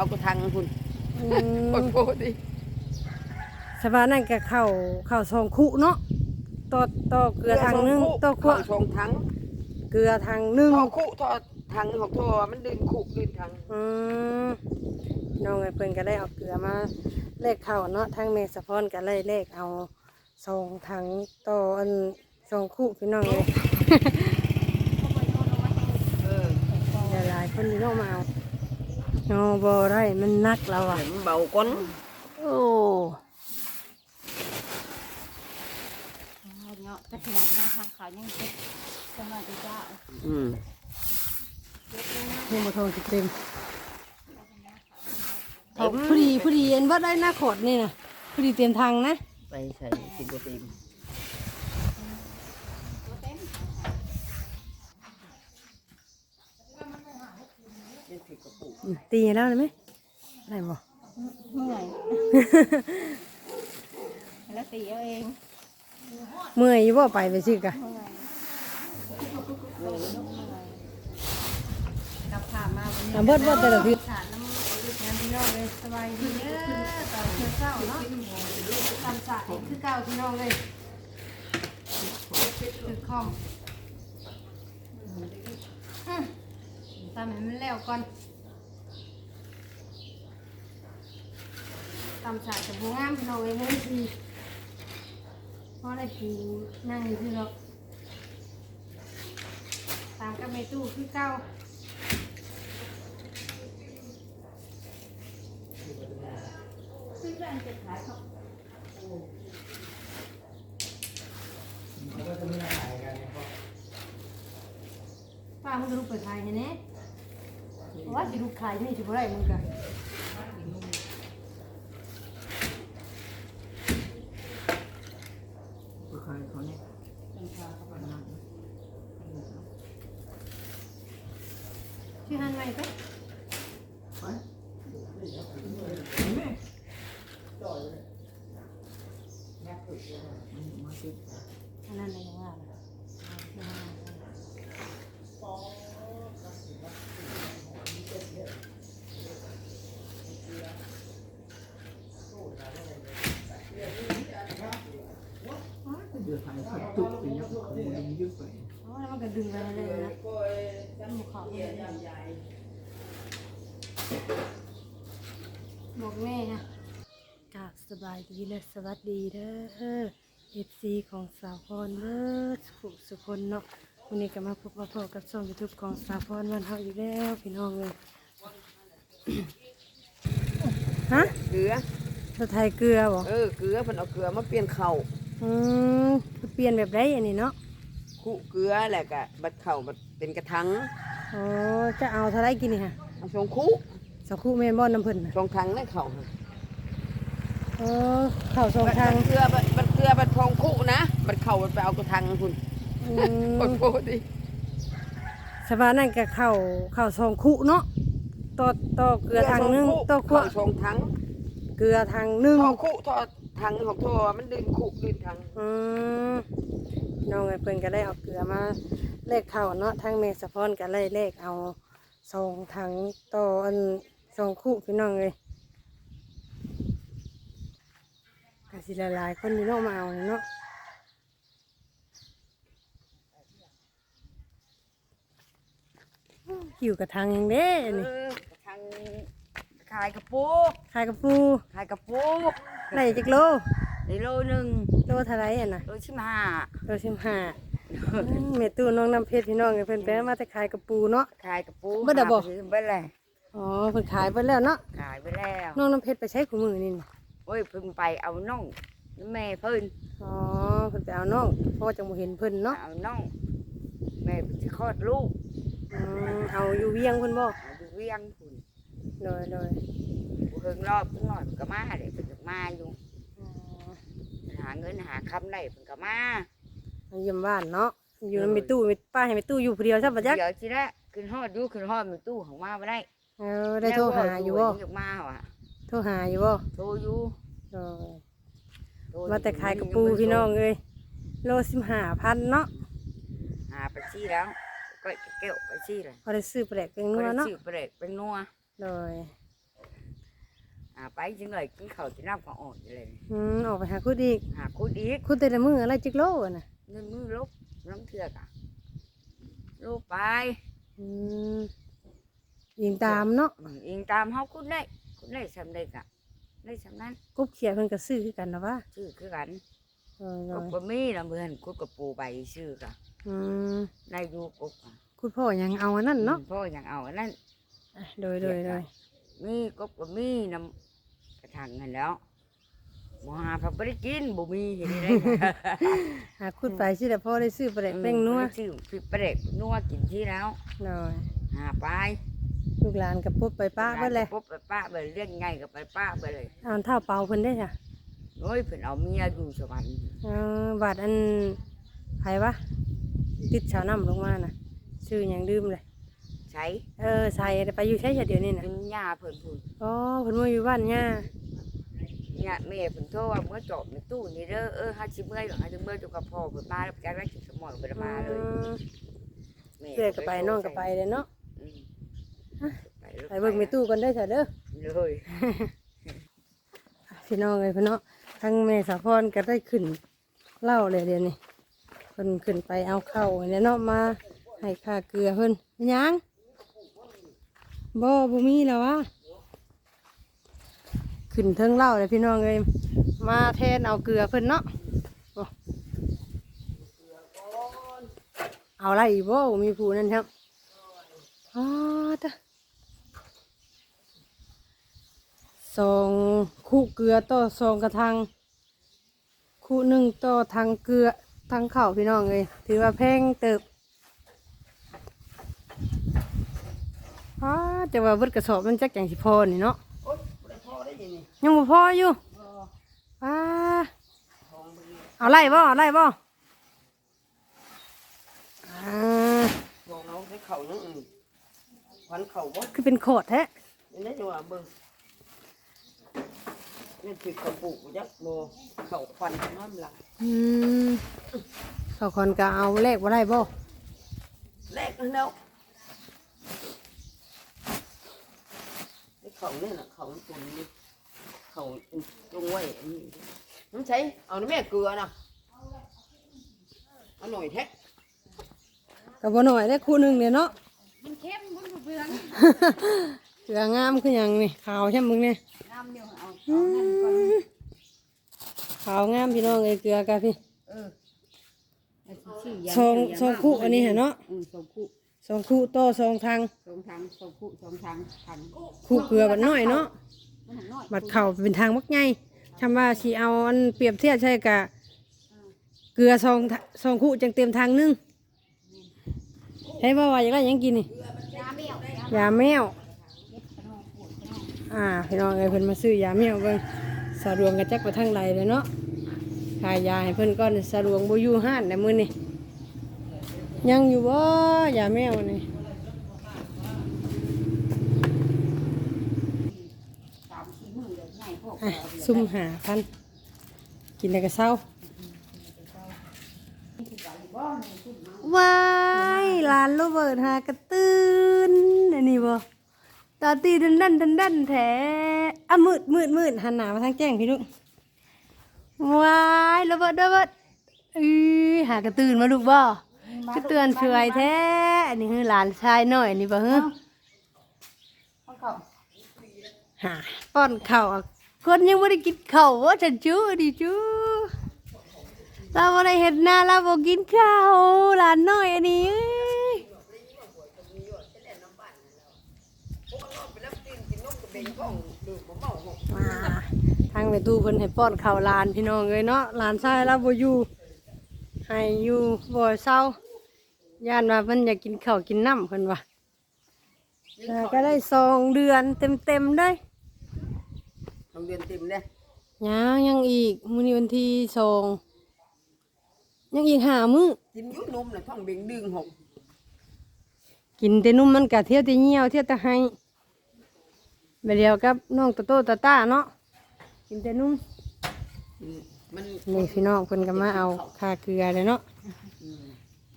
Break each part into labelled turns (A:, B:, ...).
A: เอากระทังคุณ
B: อื
A: โอ้
B: ม
A: โหดิ
B: สบายนั่นก็เข้าเข้าซองคุเนาะต่อต่อเกลือทางหนึงต่อขว
A: เข้าชงทัง
B: เกลือทางหนึง
A: เอาคุทอดทังของทัวมันดึงคุดึงทัง
B: อืมน้องไอ้เพิ่นก็ได้เอาเกลือมาเลขเข้าเนาะทางเมสะพอนก็เลยเลขเอาซองถังต่ออันซองคุพี่น้องเลย
A: เออ
B: หลายๆคนนี่น้องมาเอา เอาบ่ได้มันนักแล้วอะ
A: เห็นเบาก้น
B: โอ้
C: เนาะแต่ขนาดหน้าทางขาวยังเจ็บสมาธิจ้า
A: อืม
B: ยังบ่ทองสิเต็มเอาพอดีพอดีเอ็นว่าได้หน้าขดนี่นะพอดีเตรียมทางนะ
A: ไปใส่สิบกว่าปี
B: ตีแล้วได้ไหมได้บ่
C: เมื่อย แล้วตีเอาเอง
B: เมื่อยอยู่บ่ไปไปซื้อกะ
C: เมื่อยกลับผ่านมาวันนี้
B: อะเบิดบ่แต่ละที
C: สารน้ำมันพี่น้องเลยสบายดีเด้อตอนเช้าเนาะทำสระนี่คือเก่าพี่น้องเลยคือคอมอืมตามให้มันแล้วก่อน ตำสระจะบงามพี่น้องเลยเมื่อทีเพราะได้ปูนั่งอยู่ที่เราตามกับเมตู้คือเก่าป้ามึงจะลูกเปิดขายเนี่ยนะว่าจะลูกขายนี่จะบ่ได้มึงกัน
A: ใครเขาเนี่ย
B: ชื่อฮันไหมไปอันนั้นเลยว่าล่ะ
A: เดือดไฟขับตุกไปยังขโมยยึดไป
B: อ๋อแล้วมันก็ดึงไปเลยนะหมูเขาเลย บอกแม่ฮะกราบสบายดีและสวัสดีเด้อเอฟซีของสาวพรเด้อสุขสุคนเนาะวันนี้ก็มาพบมาพบกับช่องยูทูบของสาวพรวันเฮาอีกแล้วพี่น้องเลยฮะ
A: เกลือ
B: เราไทยเกลือบ่
A: เออเกลือเพิ่นเอาเกลือมาเปลี่ยนเข่า
B: อืมคือเปลี่ยนแบบไรอันนี้เนาะ
A: คุเกลือแหละกะบัดเข่าบัดเป็นกระทัง
B: อ๋อจะเอาเท่าไรกินนี่ฮะ
A: เอาชงคุ
B: สักครู่แม่นบ่น้ำเพิ่นน่ะ
A: ชงทังได้เข่า
B: เออข้าวสองทาง
A: บัดเกลือบัดบัดเกลือบัดทองคุนะบัดเข่าบัดไปเอากระทังคุณ
B: อื
A: โอ้
B: ม
A: โหดิ
B: สบายนั่นก็ข้าวข้าวสองคุเนาะต่อต่อเกลือทางหนึงต่อขว
A: เข้าชงทัง
B: เกลือทางหนึง
A: ทอคุทอทังของทัวมันดึงคุดึงทัง
B: อืมน้องไอ้เพิ่นก็ได้เอาเกลือมาเลขข้าวเนาะทางเมสะพอนก็เลยเลขเอาสองถังต่ออัน สองคุพี่น้องเลยก็สิหลายๆคนนี่เนาะมาเอาเนาะหิวกระทังยังเด้
A: เอ
B: นี่
A: อกระทังขายกระปู
B: ขายกระปู
A: ขายกระปู
B: ได้จักโล
A: ในโลหนึ่ง
B: โลเท่าไรอะนะ
A: โลชิมห้า
B: โลสิบห้าเมตู้น้องน้ำเพชรพี่น้องเพิ่นไปมาแต่ขายกระปูเนาะ
A: ขายกระปู
B: บ่ได้บ่
A: หาไปซื้อเบ่เลย
B: อ๋อเพิ่นขายไปแล้วเนาะ
A: ขายไปแล้ว
B: น้องน้ำเพชรไปใช้ขูมือนี่น่ะ
A: โอ้ยเพิ่งไปเอาน้องแม่เพิ่น
B: อ๋อเพิ่นไปเอาน้องเพราะว่าจังบ่เห็นเพิ่นเนาะ
A: เอาน้องแม่สิคลอดลูก
B: อืมเอาอยู่เวียงเพิ่นบ่
A: เอาอยู่เวียงพุ่น
B: โดยโดย
A: บ่เพิ่งรอบเพิ่งหน่อยเพิ่นก็มาเด้เพิ่นก็มาอยู่
B: อ๋อ
A: หาเงินหาคำได้เพิ่นก็มา
B: มาเยี่ยมบ้านเนาะอยู่ในตู้มีป้าให้มีตู้อยู่ผู้เดียวซะบ่จัก
A: เดี๋ยวสิได้ขึ้นฮอดอยู่ขึ้นฮอดมีตู้ของมาบ่ได้
B: เออได้โทรหาอยู่บ่
A: แล้วว่ามาว่ะ
B: โทรหาอยู่บ่
A: โทรอยู่
B: โดย
A: โทร
B: มาแต่ขายกระปูพี่น้องเลยโลสิบห้าพันเนาะ
A: หาไปซี่แล้วก็แก้วไปซี่เลย
B: พอได้ซื้อแปลกเป็นนัว
A: ก็ได้
B: เนาะ
A: ซื้อไปเลยเป็นนัว
B: โดย
D: หาไปจังเลยกินข้าวกินน้ำของอ่อนอยู่เลย
B: อืมออกไปหาคุดอีก
D: หาคุดอีก
B: คุดแต่ละมืออะไรจิกโลอะน่ะ
D: เงินมือลบน้ำเถือกอะลูกไป
B: อืม ยิงตามเนาะ
D: อืมอิงตามเฮาคุดได้คุดได้สำเร็จอะได้สำนั้น
B: กุ๊บเขียดเพิ่นก็ซื้อคือกันนะว่า
D: ชื่อคือกัน
B: เออ
D: กบก็มีละเมือนคุดกับปูใบชื่อกะ
B: อืม
D: นายอยู่กบอะ
B: คุณพ่อยังเอาอันนั้นเนาะ
D: อืมพ่ออย่างเอาอันนั้น
B: อะโดยโดยโดย
D: มีกบก็มีน้ำกระถางเงินแล้วบ่หาพระบ่ได้กินบ่มีเห็นได้
B: หาคุดไปสิแต่พ่อได้ซื้อไปได้เป้งนัว
D: ชื่อพริกปลาเด็กนัวกินที่แล้ว
B: โดย
D: หาไป
B: ลูกหลานกับปุ๊บไปป้าเบิดเลย
D: ปุ๊บไปป้าไปเลี้ยงไงก็ไปป้าไปเลย
B: เอาเท่าเปล่าเพิ่นได้จ้ะ
D: โอ้ยเพิ่นเอาเมียอยู่สวรรค์
B: เออบาดอันไผวะติดชาวน้ำลงมาน่ะซื้อหยังดื่มเลย
D: ใช้
B: เออใส่ไปอยู่ใช้เดี๋ยวนี้น่ะ
D: กินหญ้าเพิ่นพูน
B: อ๋อเพิ่นมาอยู่บ้านย่า
D: เนี่ยแม่เพิ่นโทรว่าเมื่อจบในตู้นี่เด้อเออหาสิเมื่อยหรอหาสิเมื่อยอยู่กับพ่อเพิ่นมาแล้วจักได้กินสมองเพิ่นมาเลย
B: อืม
D: แม่
B: เพื่อนก็ไปน้องก็ไปเลยเนาะ
D: อืม ไปเลย
B: ไปเบิ่งในตู้กันได้อจ้ะเด้อ
D: เลย
B: พี่น้องเลยพี่น้องทั้งแม่สาพรก็ได้ขึ้นเหล่าเลยเดี๋ยวนี้เพิ่นขึ้นไปเอาเข้าวเนี่ยเนาะมาให้ค่าเกลือเพิ่นเป็นหยังบ่บ่มีแล้ววะขึ้นเทิงเหล่าเลยพี่น้องเลยมาแทนเอาเกลือเพิ่นเนาะโอ้เอาอะไรอีกบ่มีผู้นั่นครับอ๋อตะ ส องคู่เกลือต่อสองกระทัง คู่หนึ่งต่อทางเกลือทางข้าวพี่น้องเลยถือว่าแพงเติบอ้าจะว่าเบิดกระสอบมันจักอย่างสิพอนี่เนาะ
A: โอ๊ยบ่ได้พอได้ยินนี่
B: ยังบ่พออยู่อ้าเอาไล่บ่เอาไล่บ่อ่า
A: บอกน้องให้เขานึงอืมควันเขาบ่
B: คือเป็นโคตรแท้
A: นี่ได้จังหวะเบิ่ง นี่คือเขาปลูกบ่จักบ่เขาควันน้ำหลัก
B: อืมเขาคนก็เอาเลขบ่ได้บ่
A: แรกแล้วไอ้เขาเนี่ยน่ะเขาตัวนี้เขาจงไว้อันนี้น้ำใช้เอาน้ำแม่เกลือนะเอาหน่อยแท้
B: ก็บ่น้อยได้คู่หนึงเนี่ยเนาะ
C: มันเข้มมันเบือง
B: เสืองามคืออย่างนี่ขาวใช่มึงเนี่ย
C: น้ำเดียวเอา
B: ขาวงามพี่น้องเอ้ยเกลือกะพี่
C: เออชื่อยา
B: สองสองคู่อันนี้เห็นเนาะ
C: อืมสองคู่
B: สองคู่ต่อสองทาง
C: สองทางสองคู่สองทางทาง
B: คู่เกลือบัดน้อยเนาะ
C: มันหันน้อย
B: บัดเข่าเป็นทางมักใหญ่ทำว่าสิเอาอันเปรียบเทียบใช่กะเกลือสองทะสองคู่จังเต็มทางหนึงให้ว่าว่าอยากได้หยังกินนี่
C: ยาเบี้ยวยา
B: แมว อ่าพี่น้องเอ้ยเพิ่นมาซื้อยาแมวเบิ่งสะดวงกันจักไปทางใดเลยเนาะขายยาให้เพิ่นก่อนสะดวงบ่อยู่ห้านในมื้อนี้ยังอยู่บ่ยาแมวนี่
C: ยวก
B: อ่ซุ่มหาพันกินอะได้ก็เศร้าว้ายลานโรเบิร์ตหากระตื้นอันนี้บ่ ตาตีดันดันดันดันแท้อะมืดมืดมืดหันหน้ามาทางแจ้งพี่ลูกว้ายโรเบิร์ตโรเบิร์ตอือหากระตื้นมาลูกบ่ก็เตือนช่วยแท้อันนี้คือหลานชายน้อยนี่บ่เฮ้อ
C: เขาเขา
B: หาป้อนข้าวอะคนยังไม่ได้กินข้าวว่าฉันจู้ดิจู้เราไม่ได้เห็นหน้าเราบอกกินข้าวหลานน้อยอันนี้เอ้ย มาทางไปตู้เพิ่นให้ป้อนข้าวหลานพี่น้องเลยเนาะหลานชายเราบ่อยู่ให้อยู่บ่เศร้าย่านว่าเพิ่นอยากกินข้าวกินน้ำเพิ่นว่าแล้วก็ได้สองเดือนเต็มๆเลย
A: โรงเรียนเต็มเลย
B: ยังยังอีกมื้อนี้วันที่สองยังอีกหามื้อ
A: กินอยุ่นมน่ะท้องเบ่งดึงหก
B: กินแต่นุ่มมันกะเที่ยวแต่เหี่ยวเที่ยวแต่ให้ ไปเดียวกับน้องตะโตตะต้าเนาะกินแต่นุ่ม
A: มัน
B: นี่พี่น้องคนก็มาเอาคาเกลือเลยเนาะ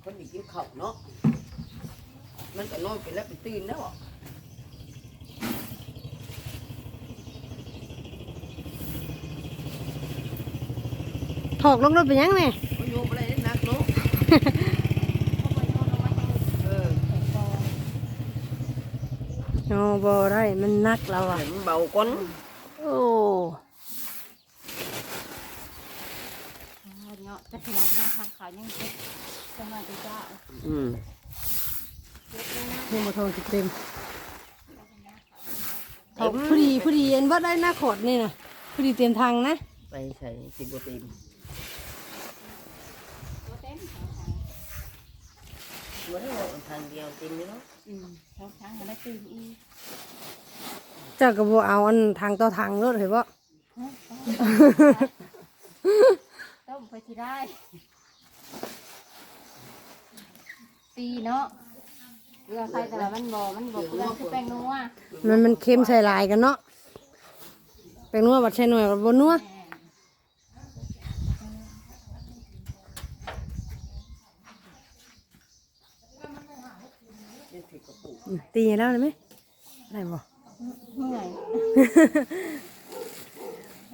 A: คนอีกินข้าเนาะมันก็น้อนไปแล้วไปตื่นแล้ว
B: ถอกลงรถไปยังไง
A: อยู่อะไรนักเนา
B: โอ้บ่ได้มันนักแล้วอะ
A: ให้มันเบาก่อน
B: โอ้
C: เนาะแต่ขนาดหน้าทางขาวยังเจ็บสมาธิจ้า
A: อืม
B: ยังบ่ทองเต็มถอกพอดีพอดีเอ็นว่าได้หน้าขดนี่นะพอดีเตรียมทางนะ
A: ไปใส่สิบโปรตีน
C: ตัวเต็ม
A: มันเอาทางเดียวเต็มเลยเนาะ
C: อืมสองครั้งก็ได้ตื่นอีก
B: เจ้าก็บ่เอาอันทางต่อทางรถเห็นบ่
C: ต้มไปที่ได้ตีเนาะเกลือใส่แต่ละมันบ่มันบ่เกลือคือแป้งนัว
B: มันมันเค็มใส่หลายกันเนาะเป็นนัวบัดใส่หน่วยบัดบ่นัว
A: นี่ถือกระปุก
B: อืม ตีแล้วได้ไหมได้บ่
C: เมื่อย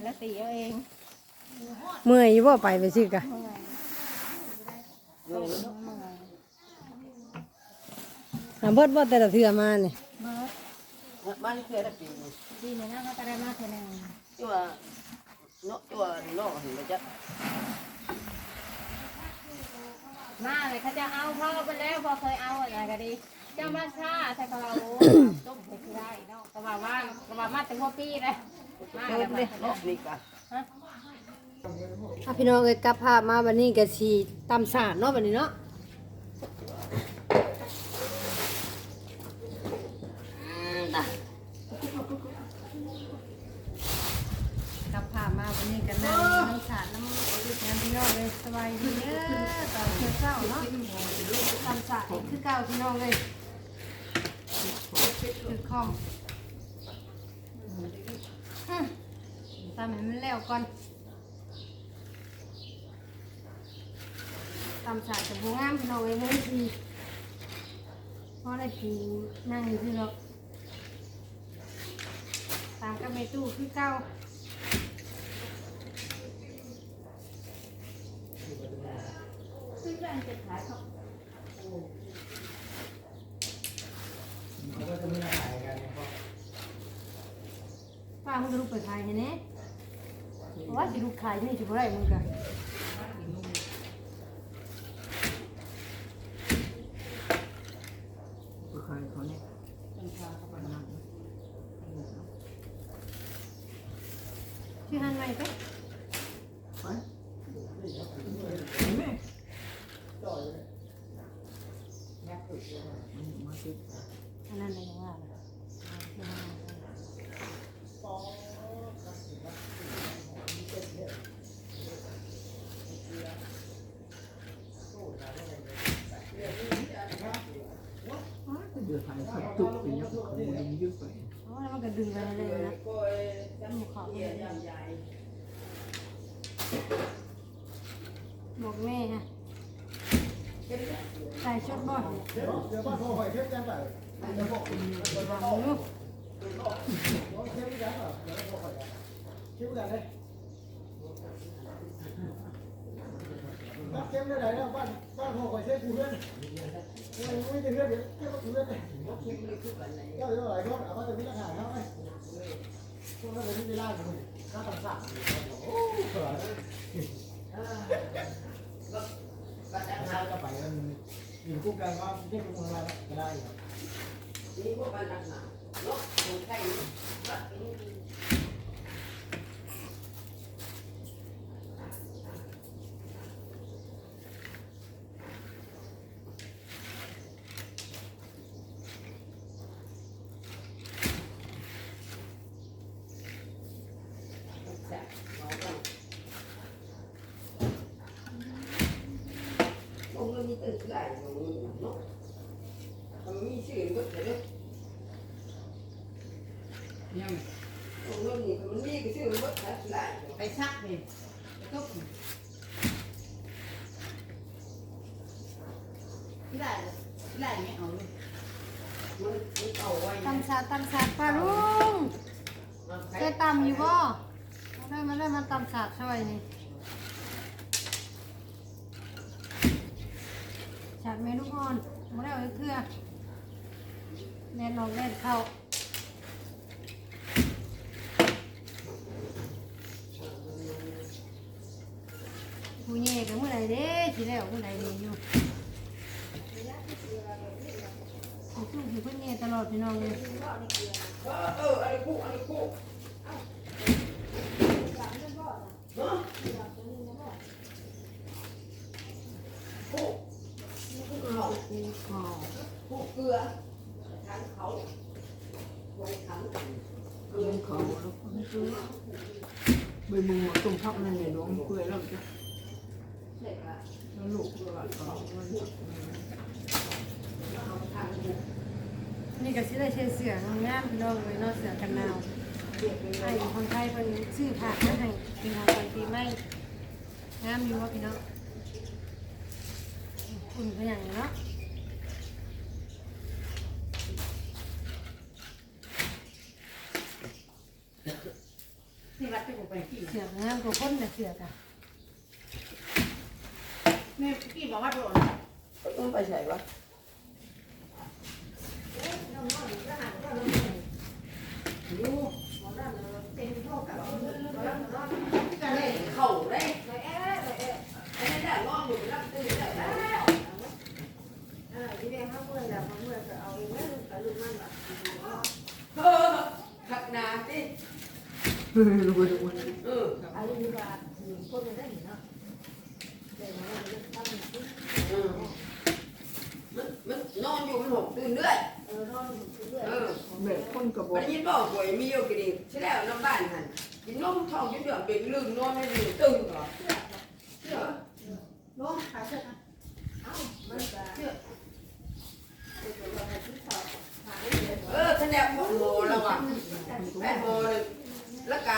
C: แล้วตีเอาเอง
B: เมื่อยอยู่บ่ไปไปซื้อกะ
C: อย
A: เงิน
C: เมื่อย
B: หาเบิดบ่แต่ละเทื่อมานี่
C: เมื่อย
A: บ้านี่เคยได้ปีน
C: ดีนี่นะเขาจะได้มาเท่านึง
A: ที่ว่าเนาะที่ว่าเนาะเห็นไหมจ๊ะ
C: มาเลยเขาจะเอาพ่อไปแล้วพอเคยเอาอะไรก็ดี เจ้ามาชาใส่กระเราต้มไปที่ได้เนาะกระว่าว่างกระว่ามาแต่หัวปีเลยมา
A: เติ
C: แล้
A: ม
C: ว
A: เลยเนาะนี่กะ
B: อะพี่น้องเอ้ยกลับภาพมาวันนี้ก็สิตำสาดเนาะบัดนี้เนาะ
A: ก
B: ลับภาพมาวันนี้กันนั่งน้ำสาดน้ำงานพี่น้องเลยสบายดีเด้อตอนเช้าๆเนาะตำสาดนี่คือเก่าพี่น้องเลย คือคอมอืมตำให้มันแล้วก่อนตำสาดจะบ่งามพี่น้องเลยเลยทีเพราะได้ผีนั่งอยู่ที่เนาะตามกับเมตู้คือเก่าป้อแรงจะขามึง ก็ลูกไปขายให้แน่ว่าสิลูกขายนี่สิบ่ได้มึงกัน
A: ใครเขาเนี่ย
B: ชื่อหันใหม่ไบอกแม่ฮะใส่ชุดบ่อยวางลูก
E: bắt chém cái này đâu bạn bạn hồ phải xe cù lên Ôi, ôi, tiền lên, chém cù lên này. Cho nó lại con, à, bắt đầu biết là hàng không ấy. Con nó đến đi lai của mình, nó tầm sạc. Ô, cửa đấy. Hai cái phải là nhìn khúc càng ngon, chết cũng ngon lắm. Cái này.
A: นี่พวกบ้านหนักหนาเนาะคนไข้บ้านนี้ ông ชื่อก็เถอะยังงนี่มันมีก็ชื่อมันก็ทัดหลาย
F: ไปซักเลยตุ๊กหลายหลายไม่เอาเลย
A: มันมันเอาไว้
B: ตำซาตปลาลุงเคยตำอยู่บ่มาได้มาได้มาตำซาช่วยนี่ฉาดเมนูอ่อนมาได้เอาเครื่อ แน่นองแน่นเข้าผู้เย่กับเมื่อไรเด้ทีแล้วเมื่อไรเด้อยู่ผู้สู้อยู่เพื่อนเย่ตลอดพี่น้องเลย
A: เอออะไรกูอะไรกู
F: ใบมือตรงทับนั่นเนี่ยน้องเปื่อยแล้วจ้ะแล้วลูกเปื่อยก็นี่
B: ก็สิได้เชื่อเสือน้องามๆพี่น้องเลยเนาะเสือกันหนาวไอ้คนไทยเป็นชื่อผักนะให้เป็นของขวัญปีใหม่งามอยู่ว่าพี่น้องอุ่นเป็นอย่างนี้เนาะ
F: ที่รัดที่ผม ไปกี่
B: เสือกงามกว่าคนแต่เสือกอะ
F: แม่กี่บอกว่าโดน
A: ต้องไปใส่วะเข่าได้ไอ้นี่แหละงออยู่รับตื่นได้แล้วเออขักนาสิ มันมันนอนอยู่มันหกตื่นเรื่อยเออ
F: แบบคนกระบอ
A: วั
F: ก
A: นยินบอกป่วยมีอยู่กี่ดีใช่แล้วน้ำบ้านหันกินนมทองยุ่งเหยิงเป็นลืมนอนไม่ดีตึงเหรอเชื่อ
F: น้องขาเสื้อ
A: เออคะแนนบอกโมแล้วอะแม่โมเลยละก